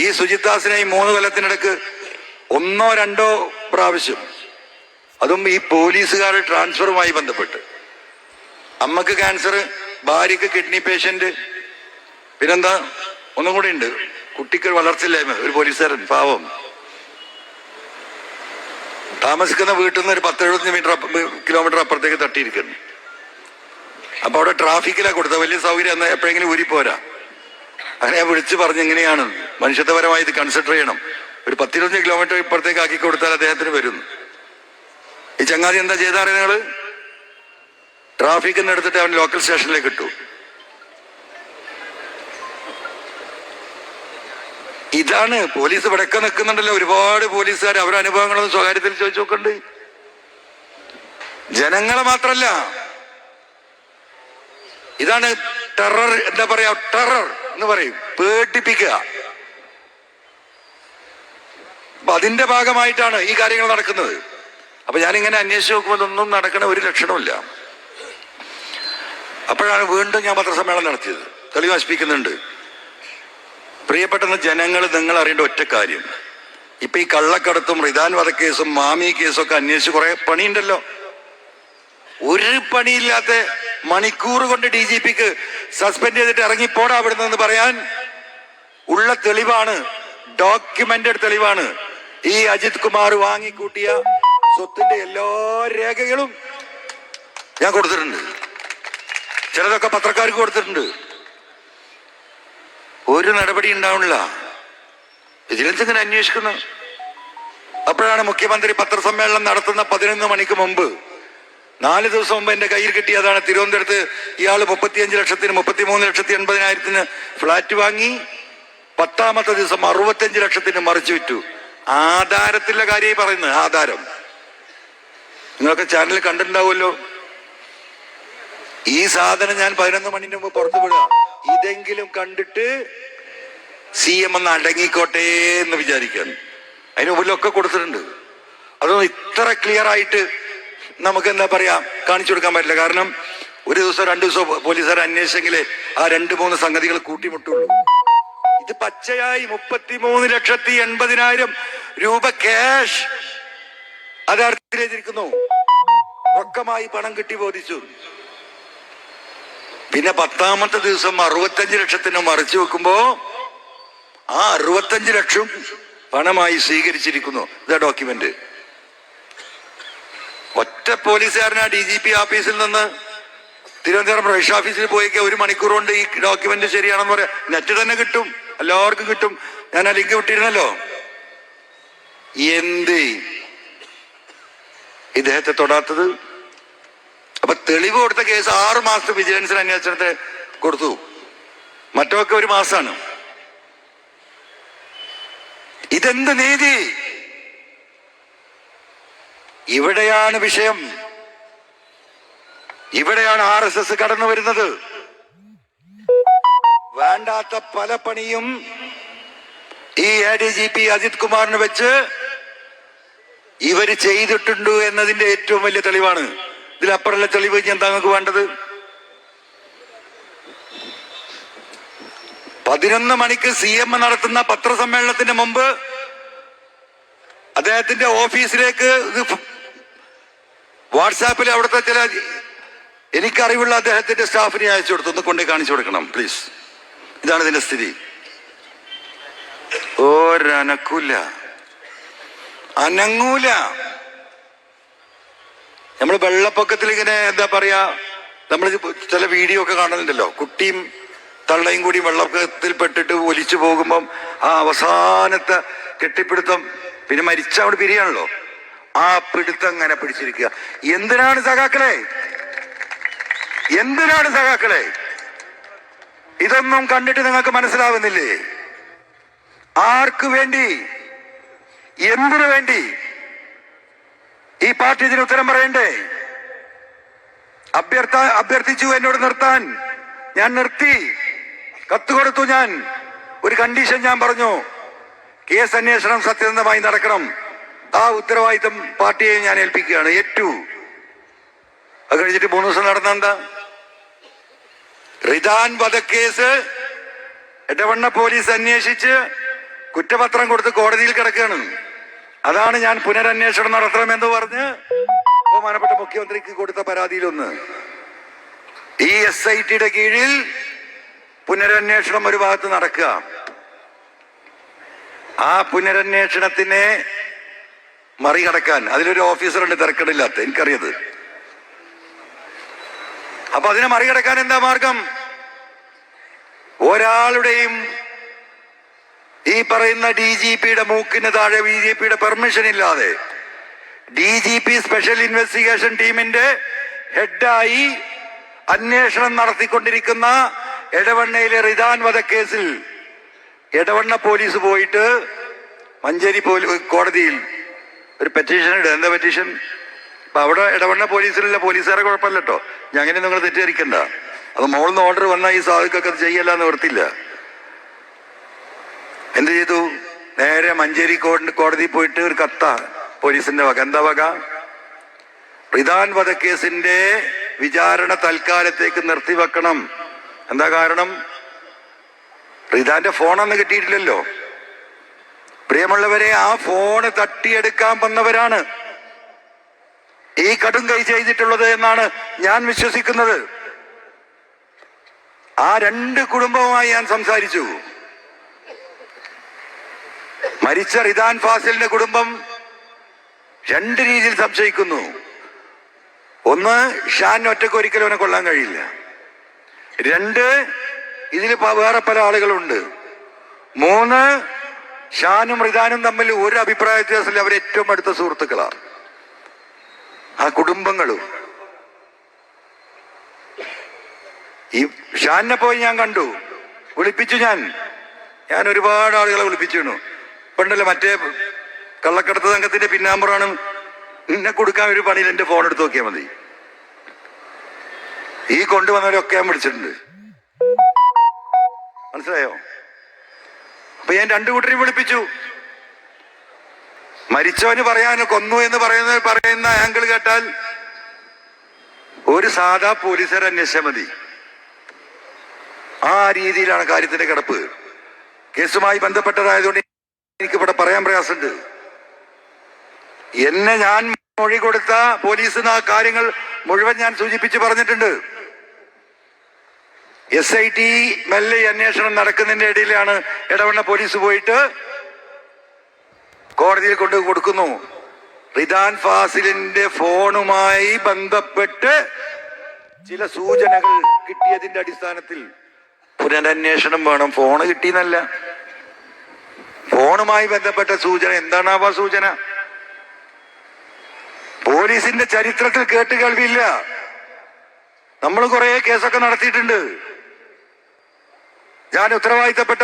ഈ സുജിത്ദാസിനെ ഈ മൂന്ന് കൊല്ലത്തിനിടക്ക് ഒന്നോ രണ്ടോ പ്രാവശ്യം അതും ഈ പോലീസുകാരുടെ ട്രാൻസ്ഫറുമായി ബന്ധപ്പെട്ട്. അമ്മയ്ക്ക് ക്യാൻസർ ഭാര്യക്ക് കിഡ്നി പേഷ്യന്റ് പിന്നെന്താ? ഒന്നും കൂടി ഉണ്ട്. കുട്ടിക്ക് വളർച്ചയില്ലായ്മ ഒരു പോലീസുകാരൻ പാവം. താമസിക്കുന്ന വീട്ടിൽ നിന്ന് ഒരു പത്ത് എഴുപത്തി മീറ്റർ കിലോമീറ്റർ അപ്പുറത്തേക്ക് തട്ടിയിരിക്കുന്നു. അപ്പൊ അവിടെ ട്രാഫിക്കിലാണ് കൊടുത്ത വലിയ സൗകര്യം എപ്പോഴെങ്കിലും ഊരി പോരാ അങ്ങനെ വിളിച്ചു പറഞ്ഞു എങ്ങനെയാണ് മനുഷ്യത്വപരമായി ഇത് കൺസിഡർ ചെയ്യണം. ഒരു പത്തിരുപത്തഞ്ച് കിലോമീറ്റർ ഇപ്പുറത്തേക്ക് ആക്കി കൊടുത്താൽ അദ്ദേഹത്തിന് വരും ഈ ചങ്ങാതി എന്താ ചെയ്താറിയ നിങ്ങൾ? ട്രാഫിക്കിൽ നിന്ന് എടുത്തിട്ട് അവൻ ലോക്കൽ സ്റ്റേഷനിലേക്ക് ഇട്ടു. ഇതാണ് പോലീസ് ഇവിടെയൊക്കെ നിൽക്കുന്നുണ്ടല്ലോ. ഒരുപാട് പോലീസുകാർ അവരുടെ അനുഭവങ്ങളൊന്നും സ്വകാര്യത്തിൽ ചോദിച്ചു നോക്കണ്ട്. ജനങ്ങളെ മാത്രല്ല. ഇതാണ് ടെറർ എന്താ പറയാ ടെറർ എന്ന് പറയും. പേടിപ്പിക്കുക. അപ്പൊ അതിന്റെ ഭാഗമായിട്ടാണ് ഈ കാര്യങ്ങൾ നടക്കുന്നത്. അപ്പൊ ഞാനിങ്ങനെ അന്വേഷിച്ച് നോക്കുമ്പോൾ ഇതൊന്നും നടക്കണ ഒരു ലക്ഷണമില്ല അപ്പോഴാണ് വീണ്ടും ഞാൻ പത്രസമ്മേളനം നടത്തിയത്. തെളിവ് നശിപ്പിക്കുന്നുണ്ട് പ്രിയപ്പെട്ട ജനങ്ങൾ നിങ്ങൾ അറിയേണ്ട ഒറ്റ കാര്യം. ഇപ്പൊ ഈ കള്ളക്കടത്തും റിദാൻ വധക്കേസും മാമി കേസും ഒക്കെ അന്വേഷിച്ച് കുറെ പണിയുണ്ടല്ലോ. ഒരു പണിയില്ലാത്ത മണിക്കൂർ കൊണ്ട് ഡി ജി പിക്ക് സസ്പെൻഡ് ചെയ്തിട്ട് ഇറങ്ങിപ്പോടാ അവിടുന്ന് പറയാൻ ഉള്ള തെളിവാണ് ഡോക്യുമെന്റഡ് തെളിവാണ്. ഈ അജിത് കുമാർ വാങ്ങിക്കൂട്ടിയ സ്വത്തിന്റെ എല്ലാ രേഖകളും ഞാൻ കൊടുത്തിട്ടുണ്ട്. ചിലതൊക്കെ പത്രക്കാർക്ക് കൊടുത്തിട്ടുണ്ട്. ഒരു നടപടി ഉണ്ടാവണില്ല. വിജിലൻസ് ഇങ്ങനെ അന്വേഷിക്കുന്നു. അപ്പോഴാണ് മുഖ്യമന്ത്രി പത്രസമ്മേളനം നടത്തുന്ന പതിനൊന്ന് മണിക്ക് മുമ്പ് നാല് ദിവസം മുമ്പ് എന്റെ കയ്യിൽ കിട്ടിയതാണ്. തിരുവനന്തപുരത്ത് ഇയാൾ മുപ്പത്തിയഞ്ച് ലക്ഷത്തിന് മുപ്പത്തിമൂന്ന് ലക്ഷത്തി എൺപതിനായിരത്തിന് ഫ്ലാറ്റ് വാങ്ങി പത്താമത്തെ ദിവസം അറുപത്തിയഞ്ച് ലക്ഷത്തിന് മറിച്ചു വിറ്റു. ആധാരത്തിലെ കാര്യമായി പറയുന്നത് ആധാരം. നിങ്ങളൊക്കെ ചാനൽ കണ്ടിട്ടുണ്ടാവുമല്ലോ. ഈ സാധനം ഞാൻ പതിനൊന്ന് മണിന്റെ മുമ്പ് പുറത്തു വിടുക ഇതെങ്കിലും കണ്ടിട്ട് സി എം ഒന്ന് അടങ്ങിക്കോട്ടെ എന്ന് വിചാരിക്കാൻ. അതിന് മുമ്പിലൊക്കെ കൊടുത്തിട്ടുണ്ട്. അതൊന്നും ഇത്ര ക്ലിയർ ആയിട്ട് നമുക്ക് എന്താ പറയാ കാണിച്ചു കൊടുക്കാൻ പറ്റില്ല. കാരണം ഒരു ദിവസം രണ്ടു ദിവസം പോലീസുകാർ അന്വേഷിച്ചെങ്കിലേ ആ രണ്ട് മൂന്ന് സംഗതികൾ കൂട്ടിമുട്ടുള്ളൂ. ഇത് പച്ചയായി മുപ്പത്തിമൂന്ന് ലക്ഷത്തി എൺപതിനായിരം രൂപ ക്യാഷ് അത് അർത്ഥത്തിലേതിരിക്കുന്നു റൊക്കമായി പണം കിട്ടി ബോധിച്ചു. പിന്നെ പത്താമത്തെ ദിവസം അറുപത്തഞ്ച് ലക്ഷത്തിന് മറിച്ചു വെക്കുമ്പോ ആ അറുപത്തഞ്ച് ലക്ഷം പണമായി സ്വീകരിച്ചിരിക്കുന്നു. ഇതാ ഡോക്യുമെന്റ് ഒറ്റ പോലീസുകാരന ഡി ജി പി ഓഫീസിൽ നിന്ന് തിരുവനന്തപുരം പ്രവേശ ഓഫീസിൽ പോയിക്ക ഒരു മണിക്കൂർ കൊണ്ട് ഈ ഡോക്യുമെന്റ് ശരിയാണെന്ന് പറയാം. നെറ്റ് തന്നെ കിട്ടും. എല്ലാവർക്കും കിട്ടും. ഞാൻ ആ ലിങ്ക് വിട്ടിരുന്നല്ലോ. എന്ത്? ഇദ്ദേഹത്തെ തൊടാത്തത്? അപ്പൊ തെളിവ് കൊടുത്ത കേസ് ആറു മാസത്തെ വിജിലൻസിന് അന്വേഷണത്തെ കൊടുത്തു. മറ്റൊക്കെ ഒരു മാസമാണ് ഇതെന്ത് നീതി? ഇവിടെയാണ് വിഷയം. ഇവിടെയാണ് ആർ എസ് എസ് കടന്നു വരുന്നത്. വേണ്ടാത്ത പല പണിയും ഈ A D G P Ajith കുമാറിന് വെച്ച് ഇവർ ചെയ്തിട്ടുണ്ട് എന്നതിന്റെ ഏറ്റവും വലിയ തെളിവാണ്. ഇതിലപ്പുറമുള്ള തെളിവ് എന്താ നമുക്ക് വേണ്ടത്? പതിനൊന്ന് മണിക്ക് സി എം നടത്തുന്ന പത്രസമ്മേളനത്തിന് മുമ്പ് അദ്ദേഹത്തിന്റെ ഓഫീസിലേക്ക് വാട്സാപ്പിൽ അവിടുത്തെ ചില എനിക്കറിവുള്ള അദ്ദേഹത്തിന്റെ സ്റ്റാഫിനെ അയച്ചു കൊടുത്തു. ഒന്ന് കൊണ്ടേ കാണിച്ചു കൊടുക്കണം പ്ലീസ് ഇതാണ് ഇതിന്റെ സ്ഥിതി. ഒരനക്കൂല അനങ്ങൂല. നമ്മൾ വെള്ളപ്പൊക്കത്തിൽ ഇങ്ങനെ എന്താ പറയാ നമ്മൾ ചില വീഡിയോ ഒക്കെ കാണുന്നുണ്ടല്ലോ. കുട്ടിയും തള്ളയും കൂടി വെള്ളപ്പൊക്കത്തിൽ പെട്ടിട്ട് ഒലിച്ചു പോകുമ്പം ആ അവസാനത്തെ കെട്ടിപ്പിടുത്തം പിന്നെ മരിച്ച അവിടെ പിരിയാണല്ലോ. ആ പിടുത്തം അങ്ങനെ പിടിച്ചിരിക്കുക. എന്തിനാണ് സഖാക്കളെ? എന്തിനാണ് സഖാക്കളെ? ഇതൊന്നും കണ്ടിട്ട് നിങ്ങൾക്ക് മനസ്സിലാവുന്നില്ലേ? ആർക്കു വേണ്ടി? എന്തിനു വേണ്ടി ഈ പാർട്ടി ഇതിന് ഉത്തരം പറയണ്ടേ? അഭ്യർത്ഥ അഭ്യർത്ഥിച്ചു എന്നോട് നിർത്താൻ ഞാൻ നിർത്തി. കത്ത് കൊടുത്തു ഞാൻ. ഒരു കണ്ടീഷൻ ഞാൻ പറഞ്ഞു. കേസ് അന്വേഷണം സത്യസന്ധമായി നടക്കണം. ആ ഉത്തരവാദിത്തം പാർട്ടിയെ ഞാൻ ഏൽപ്പിക്കുകയാണ്. ഏറ്റു. അത് കഴിഞ്ഞിട്ട് മൂന്ന് ദിവസം നടന്ന എന്താ? റിദാൻ വധക്കേസ് എടവണ്ണ പോലീസ് അന്വേഷിച്ച് കുറ്റപത്രം കൊടുത്ത് കോടതിയിൽ കിടക്കുകയാണ്. അതാണ് ഞാൻ പുനരന്വേഷണം നടത്തണമെന്ന് പറഞ്ഞ് ബഹുമാനപ്പെട്ട മുഖ്യമന്ത്രിക്ക് കൊടുത്ത പരാതിയിലൊന്ന്. ഈ എസ് ഐ ടിയുടെ കീഴിൽ പുനരന്വേഷണം ഒരു ഭാഗത്ത് നടക്കുക. ആ പുനരന്വേഷണത്തിനെ മറികടക്കാൻ. അതിലൊരു ഓഫീസറുണ്ട് തിരക്കടില്ലാത്ത എനിക്കറിയത്. അപ്പൊ അതിനെ മറികടക്കാൻ എന്താ മാർഗം? ഒരാളുടെയും ഈ പറയുന്ന ഡി ജി പിയുടെ മൂക്കിന് താഴെ ബി ജെ പിയുടെ പെർമിഷൻ ഇല്ലാതെ D G P special investigation ടീമിന്റെ ഹെഡായി അന്വേഷണം നടത്തിക്കൊണ്ടിരിക്കുന്ന എടവണ്ണയിലെ റിദാൻ വധക്കേസിൽ എടവണ്ണ പോലീസ് പോയിട്ട് മഞ്ചേരി കോടതിയിൽ ഒരു പെറ്റീഷൻ ഇടുക. എന്താ പെറ്റീഷൻ അപ്പൊ അവിടെ ഇടവണ്ണ പോലീസിലുള്ള പോലീസുകാരെ കുഴപ്പമില്ല കേട്ടോ. ഞാൻ അങ്ങനെ നിങ്ങൾ തെറ്റിദ്ധരിക്കണ്ട. അത് മോളിൽ നിന്ന് ഓർഡർ വന്നാൽ ഈ സാധുക്കൊക്കെ അത് ചെയ്യല്ല എന്ന് ഓർത്തില്ല എന്ത് ചെയ്തു? നേരെ മഞ്ചേരി കോടതി പോയിട്ട് ഒരു കത്ത. പോലീസിന്റെ വക. എന്താ വക? റിദാൻ വധക്കേസിന്റെ വിചാരണ തൽക്കാലത്തേക്ക് നിർത്തിവെക്കണം. എന്താ കാരണം? റിദാന്റെ ഫോണൊന്നും കിട്ടിയിട്ടില്ലല്ലോ. പ്രിയമുള്ളവരെ ആ ഫോണ് തട്ടിയെടുക്കാൻ വന്നവരാണ്. ഈ കടും കൈ ചെയ്തിട്ടുള്ളത് എന്നാണ് ഞാൻ വിശ്വസിക്കുന്നത്. ആ രണ്ട് കുടുംബവുമായി ഞാൻ സംസാരിച്ചു. മരിച്ച റിദാൻ ഫാസിലിന്റെ കുടുംബം രണ്ട് രീതിയിൽ സംശയിക്കുന്നു. ഒന്ന് ഷാൻ ഒറ്റയ്ക്ക് ഒരിക്കലും അവനെ കൊള്ളാൻ കഴിയില്ല. രണ്ട് ഇതിൽ വേറെ പല ആളുകളുണ്ട്. മൂന്ന് ഷാനും റിദാനും തമ്മിൽ ഒരു അഭിപ്രായ വ്യത്യാസത്തിൽ അവർ ഏറ്റവും അടുത്ത സുഹൃത്തുക്കളാണ്. ആ കുടുംബങ്ങളും. ഈ ഷാനിനെ പോയി ഞാൻ കണ്ടു. വിളിപ്പിച്ചു ഞാൻ. ഞാൻ ഒരുപാട് ആളുകളെ വിളിപ്പിച്ചിരുന്നു. പണ്ടല്ലേ മറ്റേ കള്ളക്കടത്ത് സംഘത്തിന്റെ പിന്നാമ്പറാണ് നിന്നെ കൊടുക്കാൻ ഒരു പണിയിൽ എന്റെ ഫോൺ എടുത്ത് നോക്കിയാൽ മതി. ഈ കൊണ്ടുവന്നവരൊക്കെ ഞാൻ വിളിച്ചിട്ടുണ്ട്. മനസ്സിലായോ? അപ്പൊ ഞാൻ രണ്ടു കൂട്ടരെയും വിളിപ്പിച്ചു. മരിച്ചവന് പറയാൻ കൊന്നു എന്ന് പറയുന്ന പറയുന്ന ആംഗിൾ കേട്ടാൽ ഒരു സാധാ പോലീസുകാർ അന്വേഷിച്ചാൽ മതി. ആ രീതിയിലാണ് കാര്യത്തിന്റെ കിടപ്പ്. കേസുമായി ബന്ധപ്പെട്ടതായതുകൊണ്ട് എനിക്ക് ഇവിടെ പറയാൻ പ്രയാസമുണ്ട്. എന്നെ ഞാൻ മൊഴി കൊടുത്ത പോലീസിന് ആ കാര്യങ്ങൾ മുഴുവൻ ഞാൻ സൂചിപ്പിച്ച് പറഞ്ഞിട്ടുണ്ട്. എസ് ഐ ടി മെല്ലെ അന്വേഷണം നടക്കുന്നതിന്റെ ഇടയിലാണ് ഇടവണ്ണ പോലീസ് പോയിട്ട് കോടതിയിൽ കൊണ്ട് കൊടുക്കുന്നു. റിദാൻ ഫാസിലിന്റെ ഫോണുമായി ബന്ധപ്പെട്ട് ചില സൂചനകൾ കിട്ടിയതിന്റെ അടിസ്ഥാനത്തിൽ പുനരന്വേഷണം വേണം. ഫോണ് കിട്ടിയെന്നല്ല. ഫോണുമായി ബന്ധപ്പെട്ട സൂചന എന്താണാവാ സൂചന? പോലീസിന്റെ ചരിത്രത്തിൽ കേട്ട് കേൾവിയില്ല. നമ്മൾ കുറെ കേസൊക്കെ നടത്തിയിട്ടുണ്ട്. ഞാൻ ഉത്തരവാദിത്തപ്പെട്ട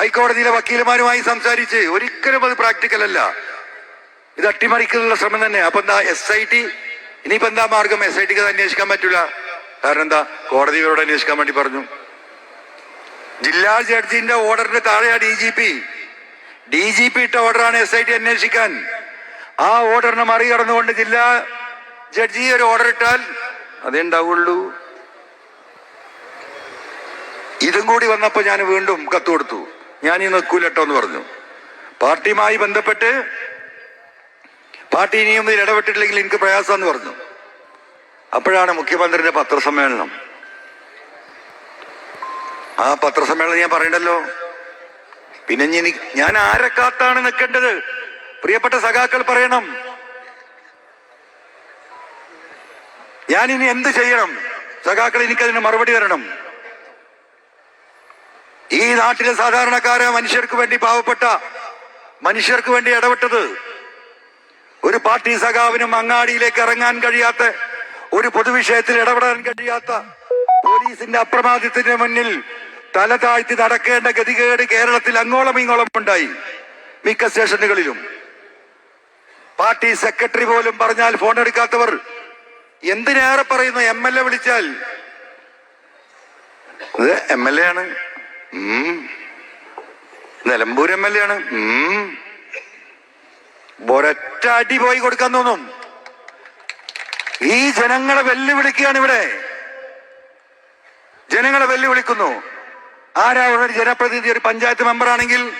ഹൈക്കോടതിയിലെ വക്കീലുമാരുമായി സംസാരിച്ച് ഒരിക്കലും അത് പ്രാക്ടിക്കൽ അല്ല. ഇത് അട്ടിമറിക്കാനുള്ള ശ്രമം തന്നെ. അപ്പൊ എന്താ എസ് ഐ ടി ഇനിയിപ്പോ എന്താ മാർഗം? എസ് ഐ ടിക്ക് അന്വേഷിക്കാൻ പറ്റില്ല കാരണം എന്താ? കോടതി ഇവരോട് അന്വേഷിക്കാൻ വേണ്ടി പറഞ്ഞു. ജില്ലാ ജഡ്ജിന്റെ ഓർഡറിന്റെ താഴെയാണ് D G P D G P ഇട്ട ഓർഡറാണ് എസ് ഐ ടി അന്വേഷിക്കാൻ. ആ ഓർഡറിനെ മറികടന്നുകൊണ്ട് ജില്ലാ ജഡ്ജി ഒരു ഓർഡർ ഇട്ടാൽ അതേ ഉണ്ടാവുള്ളൂ ഇതും കൂടി വന്നപ്പോ ഞാൻ വീണ്ടും കത്ത് കൊടുത്തു. ഞാൻ ഈ നിൽക്കൂലട്ടോ എന്ന് പറഞ്ഞു. പാർട്ടിയുമായി ബന്ധപ്പെട്ട് പാർട്ടി ഇനിയും ഇതിൽ ഇടപെട്ടിട്ടില്ലെങ്കിൽ എനിക്ക് പ്രയാസമെന്ന് പറഞ്ഞു. അപ്പോഴാണ് മുഖ്യമന്ത്രിയുടെ പത്രസമ്മേളനം. ആ പത്രസമ്മേളനം ഞാൻ പറയണ്ടല്ലോ? പിന്നെ ഞാൻ ആരെ കാത്താണ് നിൽക്കേണ്ടത്? പ്രിയപ്പെട്ട സഖാക്കൾ പറയണം. ഞാൻ ഇനി എന്ത് ചെയ്യണം? സഖാക്കൾ എനിക്കതിന് മറുപടി തരണം. ഈ നാട്ടിലെ സാധാരണക്കാരെ മനുഷ്യർക്ക് വേണ്ടി പാവപ്പെട്ട മനുഷ്യർക്ക് വേണ്ടി ഇടപെട്ടത്. ഒരു പാർട്ടി സഖാവിനും അങ്ങാടിയിലേക്ക് ഇറങ്ങാൻ കഴിയാത്ത ഒരു പൊതുവിഷയത്തിൽ ഇടപെടാൻ കഴിയാത്ത പോലീസിന്റെ അപ്രമാദത്തിന്റെ മുന്നിൽ തല താഴ്ത്തി നടക്കേണ്ട ഗതികേട് കേരളത്തിൽ അങ്ങോളം ഇങ്ങോളം ഉണ്ടായി. മിക്ക സ്റ്റേഷനുകളിലും. പാർട്ടി സെക്രട്ടറി പോലും പറഞ്ഞാൽ ഫോൺ എടുക്കാത്തവർ എന്തിനേറെ പറയുന്നു? എം എൽ എ വിളിച്ചാൽ. എം എൽ എ ആണ്. നിലമ്പൂർ എം എൽ എ ആണ്. ഒരൊറ്റ അടി പോയി കൊടുക്കാൻ തോന്നും. ഈ ജനങ്ങളെ വെല്ലുവിളിക്കുകയാണ് ഇവിടെ. ജനങ്ങളെ വെല്ലുവിളിക്കുന്നു. ആരാ ഒരു ജനപ്രതിനിധി? ഒരു പഞ്ചായത്ത് മെമ്പറാണെങ്കിൽ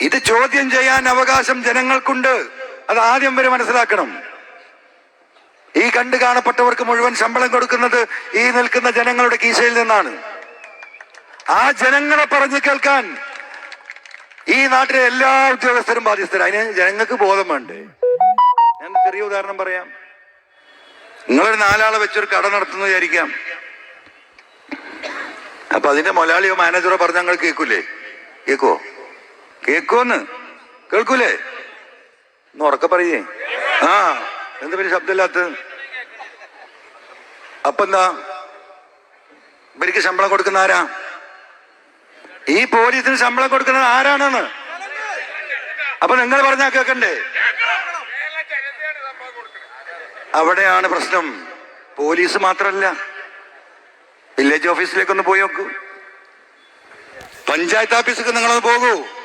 ഇത് ചോദ്യം ചെയ്യാൻ അവകാശം ജനങ്ങൾക്കുണ്ട്. അത് ആദ്യം വരെ മനസ്സിലാക്കണം. ഈ കണ്ടു കാണപ്പെട്ടവർക്ക് മുഴുവൻ ശമ്പളം കൊടുക്കുന്നത് ഈ നിൽക്കുന്ന ജനങ്ങളുടെ കീശയിൽ നിന്നാണ്. ആ ജനങ്ങളെ പറഞ്ഞു കേൾക്കാൻ ഈ നാട്ടിലെ എല്ലാ ഉദ്യോഗസ്ഥരും ബാധ്യസ്ഥരും. അതിന് ജനങ്ങൾക്ക് ബോധം വേണ്ടേ? ഞാൻ ചെറിയ ഉദാഹരണം പറയാം. നിങ്ങളൊരു നാലാളെ വെച്ചൊരു കട നടത്തുന്നു വിചാരിക്കാം. അപ്പൊ അതിന്റെ മൊലാളിയോ മാനേജറോ പറഞ്ഞ ഞങ്ങൾ കേൾക്കൂലേ? കേക്കോ കേക്കോന്ന് കേൾക്കൂലേ? ഒന്ന് ഉറക്കെ പറയേ. ആ എന്ത് പിന്നെ ശബ്ദമില്ലാത്ത അപ്പൊ എന്താ? ഇവർക്ക് ശമ്പളം കൊടുക്കുന്ന ആരാ? ഈ പോലീസിന് ശമ്പളം കൊടുക്കുന്നത് ആരാണെന്ന്? അപ്പൊ നിങ്ങൾ പറഞ്ഞാ കേക്കണ്ടേ അവിടെയാണ് പ്രശ്നം. പോലീസ് മാത്രല്ല. വില്ലേജ് ഓഫീസിലേക്കൊന്ന് പോയി നോക്കൂ. പഞ്ചായത്ത് ഓഫീസിലേക്ക് നിങ്ങളൊന്ന് പോകൂ.